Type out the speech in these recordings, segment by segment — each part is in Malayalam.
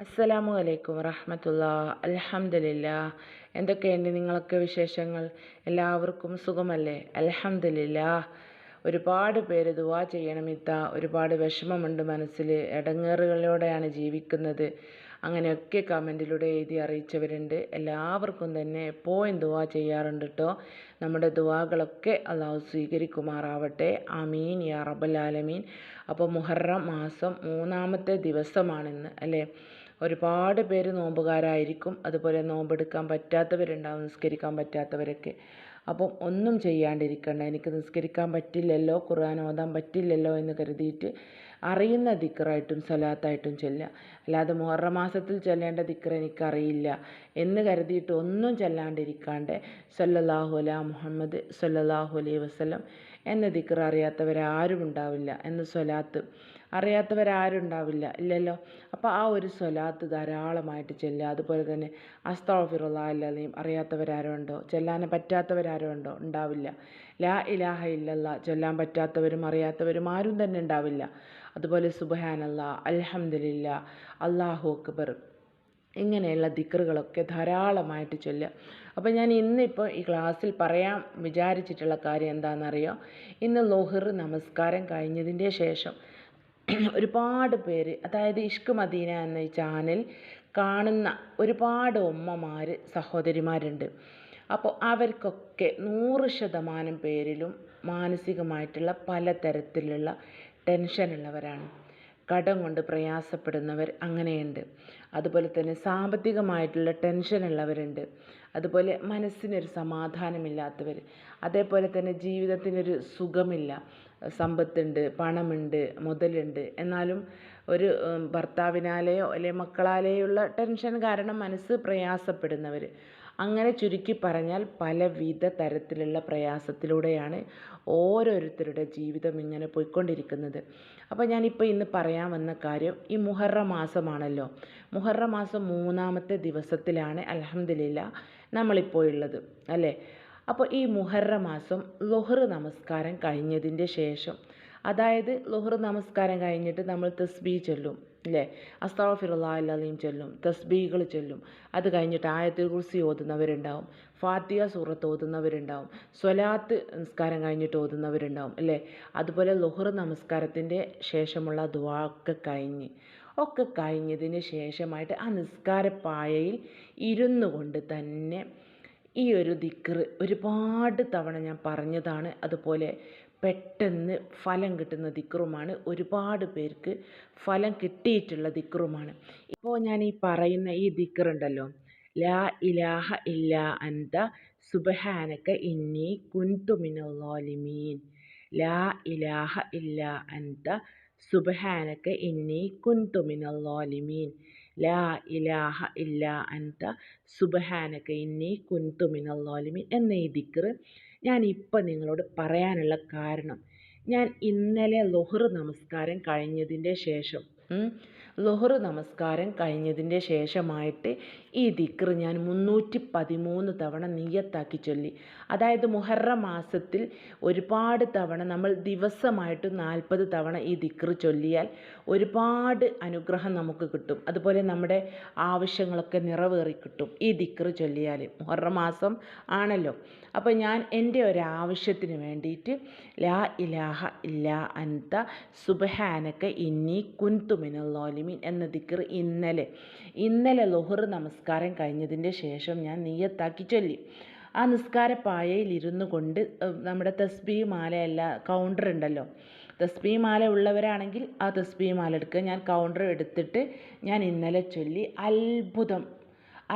അസ്സലാമു അലൈക്കും വറഹമത്തുള്ള. അലഹമില്ല എന്തൊക്കെയുണ്ട് നിങ്ങളൊക്കെ വിശേഷങ്ങൾ? എല്ലാവർക്കും സുഖമല്ലേ? അലഹമില്ല ഒരുപാട് പേര് ദുവാ ചെയ്യണം ഇത്ത. ഒരുപാട് വിഷമമുണ്ട് മനസ്സിൽ ഇടങ്ങേറുകളിലൂടെയാണ് ജീവിക്കുന്നത്. അങ്ങനെയൊക്കെ കമന്റിലൂടെ എഴുതി അറിയിച്ചവരുണ്ട്. എല്ലാവർക്കും തന്നെ എപ്പോഴും ദുവാ ചെയ്യാറുണ്ട് കേട്ടോ നമ്മുടെ ദുവാകളൊക്കെ അള്ളാഹു സ്വീകരിക്കുമാറാവട്ടെ. ആമീൻ യാ റബ്ബൽ ആലമീൻ. അപ്പോൾ മുഹറം മാസം മൂന്നാമത്തെ ദിവസമാണിന്ന് അല്ലേ? ഒരുപാട് പേര് നോമ്പുകാരായിരിക്കും. അതുപോലെ നോമ്പെടുക്കാൻ പറ്റാത്തവരുണ്ടാവും നിസ്കരിക്കാൻ പറ്റാത്തവരൊക്കെ. അപ്പം ഒന്നും ചെയ്യാണ്ടിരിക്കണ്ട. എനിക്ക് നിസ്കരിക്കാൻ പറ്റില്ലല്ലോ ഖുർആൻ ഓതാൻ പറ്റില്ലല്ലോ എന്ന് കരുതിയിട്ട് അറിയുന്ന ദിക്റായിട്ടും സലാത്തായിട്ടും ചൊല്ലുക. അല്ലാതെ മുഹറം മാസത്തിൽ ചൊല്ലേണ്ട ദിക്ർ എനിക്കറിയില്ല എന്ന് കരുതിയിട്ട് ഒന്നും ചൊല്ലാണ്ടിരിക്കാണ്ട് സല്ലല്ലാഹു അലാ മുഹമ്മദ് സല്ലല്ലാഹു അലൈഹി വസല്ലം എന്ന ദിക്ർ അറിയാത്തവരാരും ഉണ്ടാവില്ല എന്ന് സ്വലാത്ത് അറിയാത്തവരാരും ഉണ്ടാവില്ല ഇല്ലല്ലോ. അപ്പോൾ ആ ഒരു സ്വലാത്ത് ധാരാളമായിട്ട് ചെല്ലുക. അതുപോലെ തന്നെ അസ്തഫിറുള്ള അല്ലതയും അറിയാത്തവരാരും ഉണ്ടോ ചെല്ലാൻ പറ്റാത്തവരാരും ഉണ്ടോ ഉണ്ടാവില്ല. ലാ ഇലാഹ ഇല്ലല്ല ചൊല്ലാൻ പറ്റാത്തവരും അറിയാത്തവരും ആരും തന്നെ ഉണ്ടാവില്ല. അതുപോലെ സുബഹാനല്ല അൽഹംദുലില്ല അള്ളാഹു അക്ബർ. ഇങ്ങനെയുള്ള ദിക്റുകളൊക്കെ ധാരാളമായിട്ട് ചൊല്ലുക. അപ്പോൾ ഞാൻ ഇന്നിപ്പോൾ ഈ ക്ലാസ്സിൽ പറയാൻ വിചാരിച്ചിട്ടുള്ള കാര്യം എന്താണെന്നറിയോ? ഇന്ന് ലോഹിർ നമസ്കാരം കഴിഞ്ഞതിന്റെ ശേഷം ഒരുപാട് പേര് അതായത് ഇഷ്ക് മദീന എന്ന ഈ ചാനൽ കാണുന്ന ഒരുപാട് ഉമ്മമാർ സഹോദരിമാരുണ്ട്. അപ്പോൾ അവർക്കൊക്കെ നൂറ് ശതമാനം പേരിലും മാനസികമായിട്ടുള്ള പലതരത്തിലുള്ള ടെൻഷനുള്ളവരാണ്. കടം കൊണ്ട് പ്രയാസപ്പെടുന്നവർ അങ്ങനെയുണ്ട്. അതുപോലെ തന്നെ സാമ്പത്തികമായിട്ടുള്ള ടെൻഷനുള്ളവരുണ്ട്. അതുപോലെ മനസ്സിനൊരു സമാധാനമില്ലാത്തവർ അതേപോലെ തന്നെ ജീവിതത്തിനൊരു സുഖമില്ല. സമ്പത്തുണ്ട് പണമുണ്ട് മുതലുണ്ട്. എന്നാലും ഒരു ഭർത്താവിനാലെയോ അല്ലെങ്കിൽ മക്കളാലെയുള്ള ടെൻഷൻ കാരണം മനസ്സ് പ്രയാസപ്പെടുന്നവർ അങ്ങനെ ചുരുക്കി പറഞ്ഞാൽ പലവിധ തരത്തിലുള്ള പ്രയാസത്തിലൂടെയാണ് ഓരോരുത്തരുടെ ജീവിതം ഇങ്ങനെ പോയിക്കൊണ്ടിരിക്കുന്നത്. അപ്പോൾ ഞാനിപ്പോൾ ഇന്ന് പറയാൻ വന്ന കാര്യം ഈ മുഹറ മാസമാണല്ലോ. മുഹറ മാസം മൂന്നാമത്തെ ദിവസത്തിലാണ് അലഹമ്മദില്ല നമ്മളിപ്പോൾ ഉള്ളത് അല്ലേ? അപ്പോൾ ഈ മുഹറ മാസം ലൊഹർ നമസ്കാരം കഴിഞ്ഞതിന്റെ ശേഷം അതായത് ലൊഹർ നമസ്കാരം കഴിഞ്ഞിട്ട് നമ്മൾ തസ്ബീ ചൊല്ലും അല്ലേ? അസ്താഫിറുല്ലാഹീം ചൊല്ലും തസ്ബീകൾ ചൊല്ലും. അത് കഴിഞ്ഞിട്ട് ആയത്തിൽ കുർസി ഓതുന്നവരുണ്ടാവും ഫാത്തിയ സൂറത്ത് ഓതുന്നവരുണ്ടാവും സ്വലാത്ത് നമസ്കാരം കഴിഞ്ഞിട്ട് ഓതുന്നവരുണ്ടാവും അല്ലേ? അതുപോലെ ലുഹർ നമസ്കാരത്തിന്റെ ശേഷമുള്ള ദുവാ ഒക്കെ കഴിഞ്ഞ് ഒക്കെ കഴിഞ്ഞതിന് ശേഷമായിട്ട് ആ നിസ്കാരപ്പായയിൽ ഇരുന്നു കൊണ്ട് തന്നെ ഈ ഒരു ദിക്റ് ഒരുപാട് തവണ ഞാൻ പറഞ്ഞതാണ് അതുപോലെ പെട്ടെന്ന് ഫലം കിട്ടുന്ന ദിക്റുമാണ്. ഒരുപാട് പേർക്ക് ഫലം കിട്ടിയിട്ടുള്ള ദിക്റുമാണ്. ഇപ്പോൾ ഞാൻ ഈ പറയുന്ന ഈ ദിക്റുണ്ടല്ലോ. ലാ ഇലാഹ ഇല്ല അന്ത സുബഹാനക ഇന്നി കുന്തു മിനല്ലാലിമീൻ ലാ ഇലാഹ ഇല്ല അന്ത സുബഹാനക ഇന്നി കുന്തു മിനല്ലാലിമീൻ ലാ ഇലാഹ ഇല്ല അൻത സുബഹാനക ഇന്നി കുന്തു ളാലിമീൻ എന്ന ഈ ദിക്റ് ഞാൻ ഇപ്പം നിങ്ങളോട് പറയാനുള്ള കാരണം. ഞാൻ ഇന്നലെ ലൊഹർ നമസ്കാരം കഴിഞ്ഞതിന്റെ ശേഷം ലൊഹർ നമസ്കാരം കഴിഞ്ഞതിന്റെ ശേഷമായിട്ട് ഈ ദിക്ർ ഞാൻ മുന്നൂറ്റി പതിമൂന്ന് തവണ നീയത്താക്കി ചൊല്ലി. അതായത് മുഹറ മാസത്തിൽ ഒരുപാട് തവണ നമ്മൾ ദിവസമായിട്ട് നാൽപ്പത് തവണ ഈ ദിക്ർ ചൊല്ലിയാൽ ഒരുപാട് അനുഗ്രഹം നമുക്ക് കിട്ടും. അതുപോലെ നമ്മുടെ ആവശ്യങ്ങളൊക്കെ നിറവേറി കിട്ടും ഈ ദിക്ർ ചൊല്ലിയാൽ. മുഹറ മാസം ആണല്ലോ. അപ്പോൾ ഞാൻ എന്റെ ഒരാവശ്യത്തിന് വേണ്ടിയിട്ട് ലാ ഇലാഹ ഇല്ലാ അൻത സുബഹാനക്ക ഇന്നി കുന്തു മിനല്ലാലിമീൻ എന്ന ദിക്കർ ഇന്നലെ ഇന്നലെ ലൊഹർ നമസ്കാരം കഴിഞ്ഞതിന്റെ ശേഷം ഞാൻ നീയത്താക്കി ചൊല്ലി. ആ നിസ്കാര പായയിൽ ഇരുന്നു കൊണ്ട് നമ്മുടെ തസ്ബീ മാലയല്ല കൗണ്ടർ ഉണ്ടല്ലോ. തസ്ബീ മാല ഉള്ളവരാണെങ്കിൽ ആ തസ്ബീ മാല എടുക്കുക. ഞാൻ കൗണ്ടർ എടുത്തിട്ട് ഞാൻ ഇന്നലെ ചൊല്ലി. അത്ഭുതം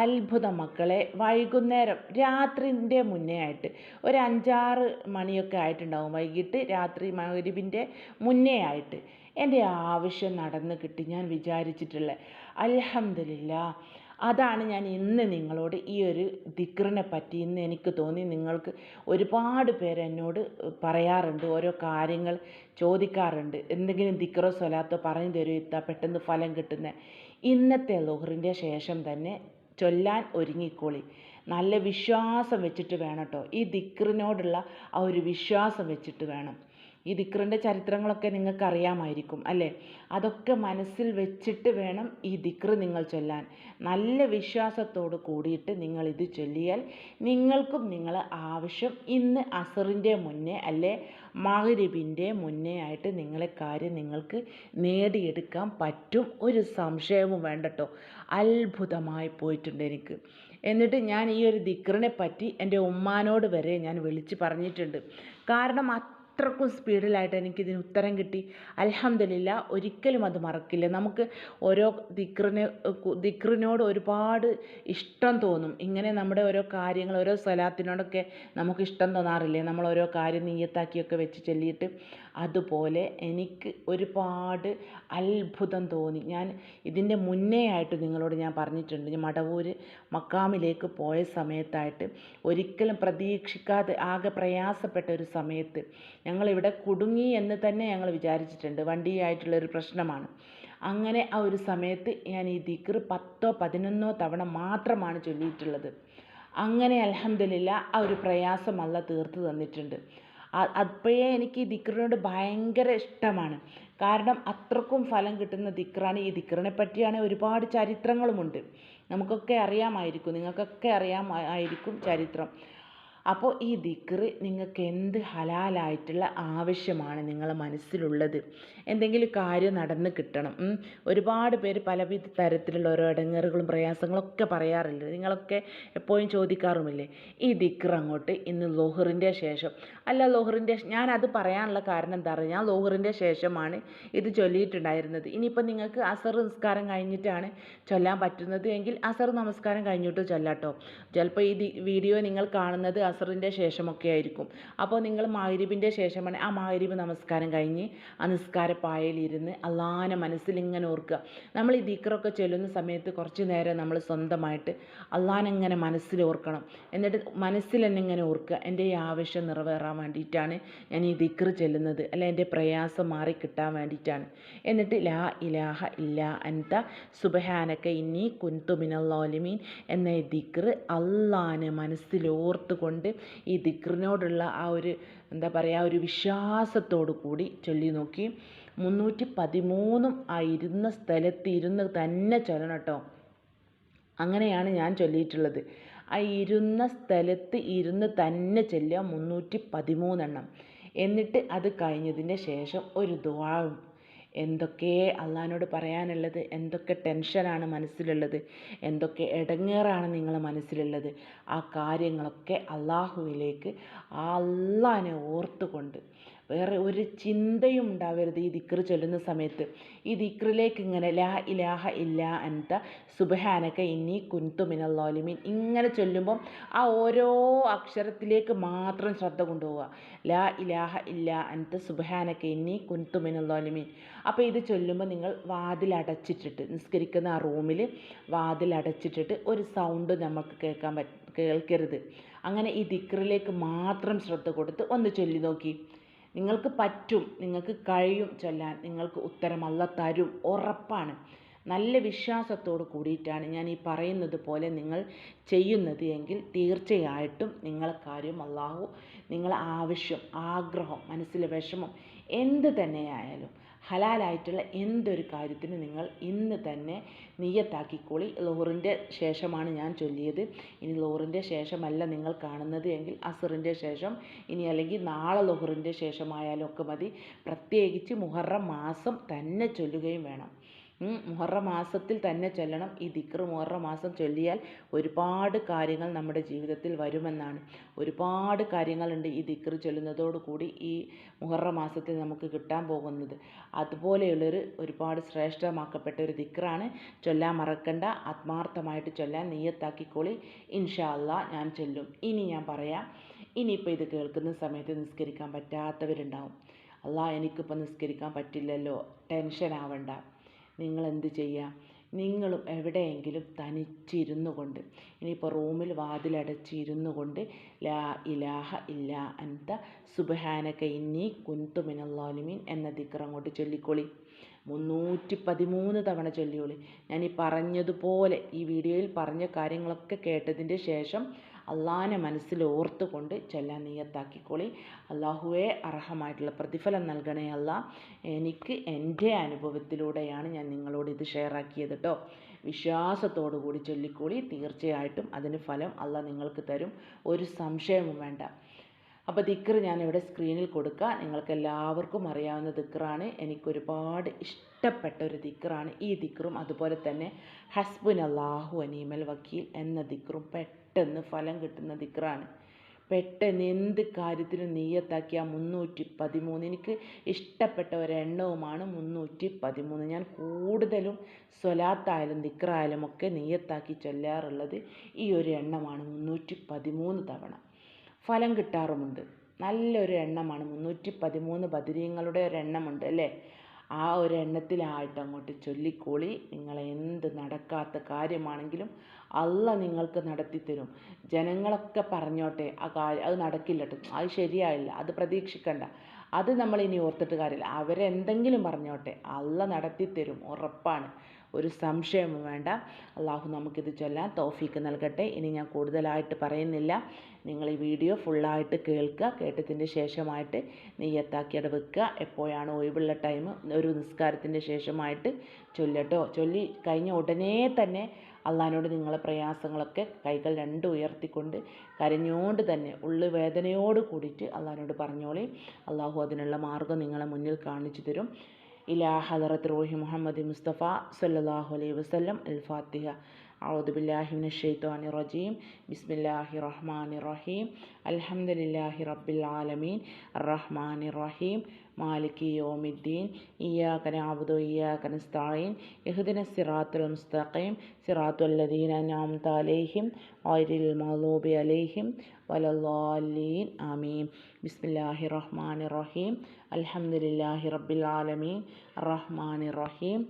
അത്ഭുതം മക്കളെ. വൈകുന്നേരം രാത്രിന്റെ മുന്നേ ആയിട്ട് ഒരു അഞ്ചാറ് മണിയൊക്കെ ആയിട്ടുണ്ടാവും വൈകിട്ട് രാത്രി മകരിവിന്റെ മുന്നേ ആയിട്ട്. എന്റെ ആവശ്യം നടന്ന് കിട്ടി ഞാൻ വിചാരിച്ചിട്ടുള്ള അലഹമില്ല അതാണ് ഞാൻ ഇന്ന് നിങ്ങളോട് ഈ ഒരു ദിക്റിനെ പറ്റി ഇന്ന് എനിക്ക് തോന്നി. നിങ്ങൾക്ക് ഒരുപാട് പേര് എന്നോട് പറയാറുണ്ട് ഓരോ കാര്യങ്ങൾ ചോദിക്കാറുണ്ട്. എന്തെങ്കിലും ദിക്റോ സ്വലാത്തോ പറഞ്ഞു തരൂ ഇത്ത പെട്ടെന്ന് ഫലം കിട്ടുന്ന. ഇന്നത്തെ ലുഹറിന്റെ ശേഷം തന്നെ ചൊല്ലാൻ ഒരുങ്ങിക്കോളി. നല്ല വിശ്വാസം വെച്ചിട്ട് വേണം കേട്ടോ. ഈ ദിക്റിനോടുള്ള ആ ഒരു വിശ്വാസം വെച്ചിട്ട് വേണം. ഈ ദിക്റിന്റെ ചരിത്രങ്ങളൊക്കെ നിങ്ങൾക്ക് അറിയാമായിരിക്കും അല്ലേ? അതൊക്കെ മനസ്സിൽ വെച്ചിട്ട് വേണം ഈ ദിക്റ് നിങ്ങൾ ചൊല്ലാൻ. നല്ല വിശ്വാസത്തോട് കൂടിയിട്ട് നിങ്ങൾ ഇത് ചൊല്ലിയാൽ നിങ്ങൾക്കും നിങ്ങളെ ആവശ്യം ഇന്ന് അസറിന്റെ മുന്നേ അല്ലേ മഹരിബിന്റെ മുന്നേ ആയിട്ട് നിങ്ങളെ കാര്യം നിങ്ങൾക്ക് നേടിയെടുക്കാൻ പറ്റും. ഒരു സംശയവും വേണ്ടട്ടോ. അത്ഭുതമായി പോയിട്ടുണ്ട് എനിക്ക്. എന്നിട്ട് ഞാൻ ഈ ഒരു ദിക്റിനെ പറ്റി എന്റെ ഉമ്മാനോട് വരെ ഞാൻ വിളിച്ച് പറഞ്ഞിട്ടുണ്ട്. കാരണം അത്രക്കും സ്പീഡിലായിട്ട് എനിക്കിതിന് ഉത്തരം കിട്ടി. അലഹമില്ല ഒരിക്കലും അത് മറക്കില്ല. നമുക്ക് ഓരോ ദിക്റിന് ദിക്റിനോട് ഒരുപാട് ഇഷ്ടം തോന്നും. ഇങ്ങനെ നമ്മുടെ ഓരോ കാര്യങ്ങൾ ഓരോ സ്വലാത്തിനോടൊക്കെ നമുക്ക് ഇഷ്ടം തോന്നാറില്ലേ? നമ്മൾ ഓരോ കാര്യം നീയത്താക്കിയൊക്കെ വെച്ച് ചൊല്ലിയിട്ട്. അതുപോലെ എനിക്ക് ഒരുപാട് അത്ഭുതം തോന്നി. ഞാൻ ഇതിന്റെ മുന്നേ ആയിട്ട് നിങ്ങളോട് ഞാൻ പറഞ്ഞിട്ടുണ്ട്. മടവൂർ മക്കാമിലേക്ക് പോയ സമയത്തായിട്ട് ഒരിക്കലും പ്രതീക്ഷിക്കാതെ ആകെ പ്രയാസപ്പെട്ട ഒരു സമയത്ത് ഞങ്ങളിവിടെ കുടുങ്ങി എന്ന് തന്നെ ഞങ്ങൾ വിചാരിച്ചിട്ടുണ്ട്. വണ്ടിയായിട്ടുള്ളൊരു പ്രശ്നമാണ്. അങ്ങനെ ആ ഒരു സമയത്ത് ഞാൻ ഈ ദിക്ർ പത്തോ പതിനൊന്നോ തവണ മാത്രമാണ് ചൊല്ലിയിട്ടുള്ളത്. അങ്ങനെ അലഹമില്ല ആ ഒരു പ്രയാസം അല്ല തീർത്ത് തന്നിട്ടുണ്ട്. അപ്പോഴേ എനിക്ക് ഈ ദിക്റിനോട് ഭയങ്കര ഇഷ്ടമാണ്. കാരണം അത്രക്കും ഫലം കിട്ടുന്ന ദിക്റാണ്. ഈ ദിക്റിനെ പറ്റിയാണ് ഒരുപാട് ചരിത്രങ്ങളുമുണ്ട്. നമുക്കൊക്കെ അറിയാമായിരിക്കും. നിങ്ങൾക്കൊക്കെ അറിയാമായിരിക്കും ചരിത്രം. അപ്പോൾ ഈ ദിക്റ് നിങ്ങൾക്ക് എന്ത് ഹലാലായിട്ടുള്ള ആവശ്യമാണ് നിങ്ങളെ മനസ്സിലുള്ളത്? എന്തെങ്കിലും കാര്യം നടന്ന് കിട്ടണം. ഒരുപാട് പേര് പലവിധ തരത്തിലുള്ള ഓരോ ഇടങ്ങേറുകളും പ്രയാസങ്ങളൊക്കെ പറയാറില്ലേ? നിങ്ങളൊക്കെ എപ്പോഴും ചോദിക്കാറുമില്ലേ? ഈ ദിക്റ് അങ്ങോട്ട് ഇന്ന് ലോഹറിന്റെ ശേഷം. അല്ല ലോഹറിന്റെ ഞാൻ അത് പറയാനുള്ള കാരണം എന്താ പറയുക ഞാൻ ലോഹറിന്റെ ശേഷമാണ് ഇത് ചൊല്ലിയിട്ടുണ്ടായിരുന്നത്. ഇനിയിപ്പോൾ നിങ്ങൾക്ക് അസർ നമസ്കാരം കഴിഞ്ഞിട്ടാണ് ചൊല്ലാൻ പറ്റുന്നത് എങ്കിൽ അസർ നമസ്കാരം കഴിഞ്ഞിട്ട് ചൊല്ലാട്ടോ ചിലപ്പോൾ ഈ വീഡിയോ നിങ്ങൾ കാണുന്നത് അസറിന്റെ ശേഷമൊക്കെ ആയിരിക്കും. അപ്പോൾ നിങ്ങൾ മാരിബിന്റെ ശേഷമാണ് ആ മാരിബ് നമസ്കാരം കഴിഞ്ഞ് ആ നിസ്കാരപ്പായയിലിരുന്ന് അള്ളാഹാനെ മനസ്സിൽ ഇങ്ങനെ ഓർക്കുക. നമ്മൾ ഈ ദിക്കറൊക്കെ ചൊല്ലുന്ന സമയത്ത് കുറച്ച് നേരം നമ്മൾ സ്വന്തമായിട്ട് അല്ലാനെങ്ങനെ മനസ്സിൽ ഓർക്കണം. എന്നിട്ട് മനസ്സിൽ തന്നെ ഇങ്ങനെ ഓർക്കുക. എന്റെ ഈ ആവശ്യം നിറവേറാൻ വേണ്ടിയിട്ടാണ് ഞാൻ ഈ ദിക്കർ ചെല്ലുന്നത്. അല്ലെ എന്റെ പ്രയാസം മാറി കിട്ടാൻ വേണ്ടിയിട്ടാണ്. എന്നിട്ട് ലാ ഇലാഹ ഇല്ല അൻത സുബഹാനക്ക ഇന്നി കുന്തു മിനൽ എന്ന ഈ ദിക്റ് അള്ളാനെ മനസ്സിൽ ഓർത്തുകൊണ്ട് ഈ ദിക്റിനോടുള്ള ആ ഒരു എന്താ പറയുക ഒരു വിശ്വാസത്തോടു കൂടി ചൊല്ലി നോക്കി. മുന്നൂറ്റി പതിമൂന്നും ആ ഇരുന്ന സ്ഥലത്ത് ഇരുന്ന് തന്നെ ചൊല്ലണം കേട്ടോ അങ്ങനെയാണ് ഞാൻ ചൊല്ലിയിട്ടുള്ളത്. ആ ഇരുന്ന സ്ഥലത്ത് ഇരുന്ന് തന്നെ ചൊല്ലുക മുന്നൂറ്റി പതിമൂന്നെണ്ണം എന്നിട്ട് അത് കഴിഞ്ഞതിന്റെ ശേഷം ഒരു ദുആവും എന്തൊക്കെ അള്ളഹാനോട് പറയാനുള്ളത് എന്തൊക്കെ ടെൻഷനാണ് മനസ്സിലുള്ളത് എന്തൊക്കെ ഇടങ്ങേറാണ് നിങ്ങളെ മനസ്സിലുള്ളത് ആ കാര്യങ്ങളൊക്കെ അള്ളാഹുവിലേക്ക് ആ അള്ളഹാനെ ഓർത്തുകൊണ്ട് വേറെ ഒരു ചിന്തയും ഉണ്ടാവരുത് ഈ ദിക്ർ ചൊല്ലുന്ന സമയത്ത്. ഈ ദിക്റിലേക്ക് ഇങ്ങനെ ലാ ഇലാഹ ഇല്ല അൻത സുബഹാനക്ക ഇനി കുന്തു മിനല്ലാലിമീൻ ഇങ്ങനെ ചൊല്ലുമ്പം ആ ഓരോ അക്ഷരത്തിലേക്ക് മാത്രം ശ്രദ്ധ കൊണ്ടുപോവുക. ലാ ഇലാഹ ഇല്ല അൻത സുബഹാനക്ക ഇനി കുന്തു മിനല്ലാലിമീൻ അപ്പോൾ ഇത് ചൊല്ലുമ്പോൾ നിങ്ങൾ വാതിലടച്ചിട്ടിട്ട് നിസ്കരിക്കുന്ന ആ റൂമിൽ വാതിലടച്ചിട്ടിട്ട് ഒരു സൗണ്ട് നമുക്ക് കേൾക്കാൻ പറ്റും കേൾക്കരുത്. അങ്ങനെ ഈ ദിക്റിലേക്ക് മാത്രം ശ്രദ്ധ കൊടുത്ത് ഒന്ന് ചൊല്ലി നോക്കി. നിങ്ങൾക്ക് പറ്റും നിങ്ങൾക്ക് കഴിയും ചൊല്ലാൻ. നിങ്ങൾക്ക് ഉത്തരം അല്ല തരും. ഉറപ്പാണ്. നല്ല വിശ്വാസത്തോട് കൂടിയിട്ടാണ് ഞാൻ ഈ പറയുന്നത് പോലെ നിങ്ങൾ ചെയ്യുന്നത് എങ്കിൽ തീർച്ചയായിട്ടും നിങ്ങളെ കാര്യം അള്ളാഹു നിങ്ങളെ ആവശ്യം ആഗ്രഹം മനസ്സിലെ വിഷമം എന്ത് തന്നെയായാലും ഹലാലായിട്ടുള്ള എന്തൊരു കാര്യത്തിനും നിങ്ങൾ ഇന്ന് തന്നെ നീയത്താക്കിക്കോളി ലോറിന്റെ ശേഷമാണ് ഞാൻ ചൊല്ലിയത്. ഇനി ലോറിന്റെ ശേഷമല്ല നിങ്ങൾ കാണുന്നത് എങ്കിൽ അസറിന്റെ ശേഷം ഇനി അല്ലെങ്കിൽ നാളെ ലോഹറിന്റെ ശേഷമായാലും ഒക്കെ മതി. പ്രത്യേകിച്ച് മുഹറം മാസം തന്നെ ചൊല്ലുകയും വേണം. മുഹറം മാസത്തിൽ തന്നെ ചൊല്ലണം. ഈ ദിക്റ് മുഹറ മാസം ചൊല്ലിയാൽ ഒരുപാട് കാര്യങ്ങൾ നമ്മുടെ ജീവിതത്തിൽ വരുമെന്നാണ്. ഒരുപാട് കാര്യങ്ങളുണ്ട് ഈ ദിക്റ് ചൊല്ലുന്നതോട് കൂടി ഈ മുഹറ മാസത്തിൽ നമുക്ക് കിട്ടാൻ പോകുന്നത്. അതുപോലെയുള്ളൊരു ഒരുപാട് ശ്രേഷ്ഠമാക്കപ്പെട്ട ഒരു ദിക്റാണ്. ചൊല്ലാൻ മറക്കണ്ട. ആത്മാർത്ഥമായിട്ട് ചൊല്ലാൻ നീയത്താക്കിക്കോളി ഇൻഷാ ഞാൻ ചൊല്ലും. ഇനി ഞാൻ പറയാം. ഇനിയിപ്പോൾ ഇത് കേൾക്കുന്ന സമയത്ത് നിസ്കരിക്കാൻ പറ്റാത്തവരുണ്ടാവും. അല്ലാ എനിക്കിപ്പോൾ നിസ്കരിക്കാൻ പറ്റില്ലല്ലോ. ടെൻഷൻ ആവണ്ട നിങ്ങൾ എന്ത് ചെയ്യുക നിങ്ങളും എവിടെയെങ്കിലും തനിച്ചിരുന്നു കൊണ്ട് ഇനിയിപ്പോൾ റൂമിൽ വാതിലടച്ചിരുന്നു കൊണ്ട് ലാ ഇലാഹ ഇല്ല അന്ത സുബഹാനക ഇന്നി കുന്തു മിനല്ലാലിമീൻ എന്ന ദിക്ർ അങ്ങോട്ട് ചൊല്ലിക്കോളി. മുന്നൂറ്റി പതിമൂന്ന് തവണ ചൊല്ലിയോളി. ഞാൻ ഈ പറഞ്ഞതുപോലെ ഈ വീഡിയോയിൽ പറഞ്ഞ കാര്യങ്ങളൊക്കെ കേട്ടതിന്റെ ശേഷം അള്ളാഹിനെ മനസ്സിൽ ഓർത്തുകൊണ്ട് ചൊല്ലാൻ നീയത്താക്കിക്കോളി. അള്ളാഹുവെ അർഹമായിട്ടുള്ള പ്രതിഫലം നൽകണേ അല്ല എനിക്ക് എന്റെ അനുഭവത്തിലൂടെയാണ് ഞാൻ നിങ്ങളോട് ഇത് ഷെയർ ആക്കിയത് കേട്ടോ വിശ്വാസത്തോടു കൂടി ചൊല്ലിക്കോളി. തീർച്ചയായിട്ടും അതിന് ഫലം അല്ല നിങ്ങൾക്ക് തരും. ഒരു സംശയവും വേണ്ട. അപ്പോൾ ദിക്ർ ഞാനിവിടെ സ്ക്രീനിൽ കൊടുക്കുക നിങ്ങൾക്ക് എല്ലാവർക്കും അറിയാവുന്ന ദിക്കറാണ് എനിക്കൊരുപാട് ഇഷ്ടപ്പെട്ട ഒരു ദിക്കറാണ് ഈ ദിക്കറും അതുപോലെ തന്നെ ഹസ്ബുൻ അള്ളാഹു അനീമൽ വക്കീൽ എന്ന ദിക്കറും പെട്ടെന്ന് ഫലം കിട്ടുന്ന ദിക്റാണ്. പെട്ടെന്ന് എന്ത് കാര്യത്തിനും നീയത്താക്കിയ മുന്നൂറ്റി പതിമൂന്ന്. എനിക്ക് ഇഷ്ടപ്പെട്ട ഒരെണ്ണവുമാണ് മുന്നൂറ്റി പതിമൂന്ന്. ഞാൻ കൂടുതലും സ്വലാത്തായാലും ദിക്റായാലും ഒക്കെ നീയത്താക്കി ചൊല്ലാറുള്ളത് ഈ ഒരു എണ്ണമാണ് മുന്നൂറ്റി പതിമൂന്ന് തവണ. ഫലം കിട്ടാറുമുണ്ട്. നല്ലൊരു എണ്ണമാണ് മുന്നൂറ്റി പതിമൂന്ന്. ബദിരീങ്ങളുടെ ഒരു എണ്ണമുണ്ട് അല്ലേ? ആ ഒരു എണ്ണത്തിലായിട്ട് അങ്ങോട്ട് ചൊല്ലിക്കോളി. നിങ്ങൾ എന്ത് നടക്കാത്ത കാര്യമാണെങ്കിലും അല്ല നിങ്ങൾക്ക് നടത്തിത്തരും ജനങ്ങളൊക്കെ പറഞ്ഞോട്ടെ ആ കാര്യം അത് നടക്കില്ല കേട്ടോ അത് ശരിയായില്ല. അത് പ്രതീക്ഷിക്കണ്ട. അത് നമ്മൾ ഇനി ഓർത്തിട്ട് കാര്യമില്ല. അവരെന്തെങ്കിലും പറഞ്ഞോട്ടെ അല്ല നടത്തിത്തരും ഉറപ്പാണ്. ഒരു സംശയവും വേണ്ട. അള്ളാഹു നമുക്കിത് ചൊല്ലാൻ തോഫീക്ക് നൽകട്ടെ. ഇനി ഞാൻ കൂടുതലായിട്ട് പറയുന്നില്ല. നിങ്ങൾ ഈ വീഡിയോ ഫുള്ളായിട്ട് കേൾക്കുക. കേട്ടതിന്റെ ശേഷമായിട്ട് നെയ്യത്താക്കിയത് വെക്കുക. എപ്പോഴാണ് ഒഴിവുള്ള ടൈം? ഒരു നിസ്കാരത്തിന്റെ ശേഷമായിട്ട് ചൊല്ലട്ടോ. ചൊല്ലി കഴിഞ്ഞ ഉടനെ തന്നെ അള്ളഹാനോട് നിങ്ങളെ പ്രയാസങ്ങളൊക്കെ കൈകൾ രണ്ടും ഉയർത്തിക്കൊണ്ട് കരഞ്ഞുകൊണ്ട് തന്നെ ഉള്ളു വേദനയോട് കൂടിയിട്ട് അള്ളഹാനോട് പറഞ്ഞോളി. അള്ളാഹു അതിനുള്ള മാർഗം നിങ്ങളെ മുന്നിൽ കാണിച്ചു തരും. ഇലാ ഹലറത്ത് റോഹി മുഹമ്മദ് മുസ്തഫ സല്ലാഹു അലൈഹി വസ്ലം അൽ ഫാത്തിഹ أعوذ بالله من الشيطان الرجيم بسم الله الرحمن الرحيم الحمد لله رب العالمين الرحمن الرحيم മാലിക് യോമിദ്ദീൻ ഇയാക്കൻ ആബുദു ഇയാക്കൻ സ്ഥായിൻ ഇഹ്ദിന സിറാത്തുൽ മുസ്തഖീം സിറാത്തുല്ലദീന നാം താലേഹിം ഓരിൽ മലൂബി അലേഹിം വലല്ലാലീൻ ആമീൻ. ബിസ്മില്ലാഹി റഹ്മാൻ റഹീം അൽഹംദുലില്ലാഹി റബ്ബിൽ ആലമീൻ. റഹ്മാൻ റഹീം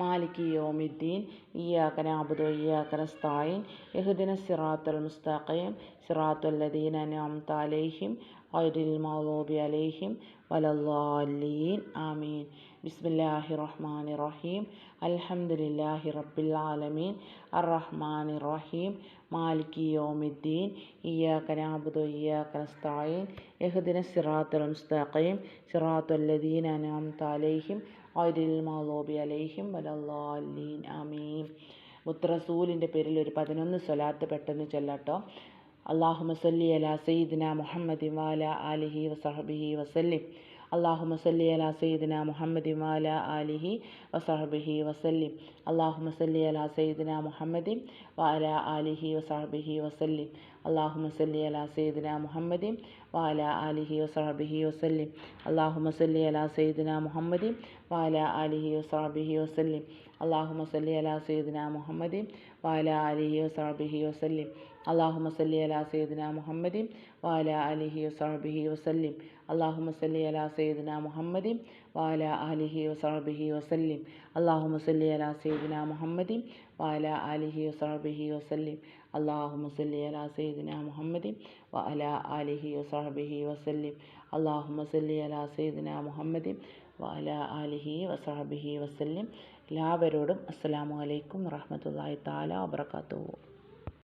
മാലിക് യോമിദ്ദീൻ ഇയാക്കന അബുദു ഇയാക്കന സ്ഥായിൻ യഹുദിന സിറാത്തുൽ മുസ്തഖീം സിറാത്തുല്ലദീന നാം താലേഹിം ഗൈരിൽ മൗലൂബി അലൈഹിം വലല്ലാലീൻ ആമീൻ. ബിസ്മില്ലാഹി റഹ്മാൻ റഹീം അൽഹംദുലില്ലാഹി റബ്ബിൽ ആലമീൻ. അറഹ്മാൻ റഹീം മാലിക് യോമിദ്ദീൻ. ഇയാക്ക നാബുദു ഇയാക്ക നസ്തായീൻ യഹ്ദിന സിറാത്തുൽ മുസ്തഖീം. സിറാത്തുൽ അൻഅംത അലൈഹിം. ഗൈരിൽ മൗലൂബി അലൈഹിം. വലല്ലാലീൻ ആമീൻ. മുത്തറസൂലിന്റെ പേരിൽ ഒരു പതിനൊന്ന് സ്വലാത്ത് പെട്ടെന്ന് ചൊല്ലാട്ടോ. അള്ളാഹുമ സല്ലി അല സയ്യിദിന മുഹമ്മദ് വാല ആലിഹി വസഹബിഹി വസല്ലിം. അള്ളാഹുമ സല്ലി അല സയ്യിദിന മുഹമ്മദ് വാല ആലിഹി വസഹബിഹി വസല്ലിം. അള്ളാഹുമ സല്ലി അല സയ്യിദിന മുഹമ്മദ് വാല ആലിഹി വസഹബിഹി വസല്ലിം. അള്ളാഹുമ സല്ലി അല സയ്യിദിന മുഹമ്മദ് വാല ആലിഹി വസഹബിഹി വസല്ലിം. അള്ളാഹുമ സല്ലി അല സയ്യിദിന മുഹമ്മദ് വാല ആലിഹി വസഹബിഹി വസല്ലിം. അള്ളാഹുമ സല്ലി അല സയ്യിദിന മുഹമ്മദ് വാല ആലിഹി വസഹബിഹി വസല്ലിം. അള്ളാഹുമ മസല്ലി അലാ സയ്യിദിന മുഹമ്മദിം വാല അലിഹി വസാബിഹി വസല്ലിം. അള്ളാഹു മസല്ലി അലാ സയ്യിദിന മുഹമ്മദിം വാല അലിഹി വസാബിഹി വസല്ലിം. അള്ളാഹു മസല്ലി അലാ സയ്യിദിന മുഹമ്മദിം വാല അലിഹി വസാബിഹി വസല്ലിം. അള്ളാഹു മസല്ലി അലാ സയ്യിദിന മുഹമ്മദിൻ വാല ആലിഹി വസാബിഹി വസല്ലിം. അള്ളാഹു മസല്ലി അലാ സയ്യിദിന മുഹമ്മദിൻ വാല ആലിഹി വസാബിഹി വസല്ലിം. എല്ലാവരോടും അസ്സലാമു അലൈക്കും വറഹ്മത്തുള്ളാഹി തആല വബറകാതുഹു.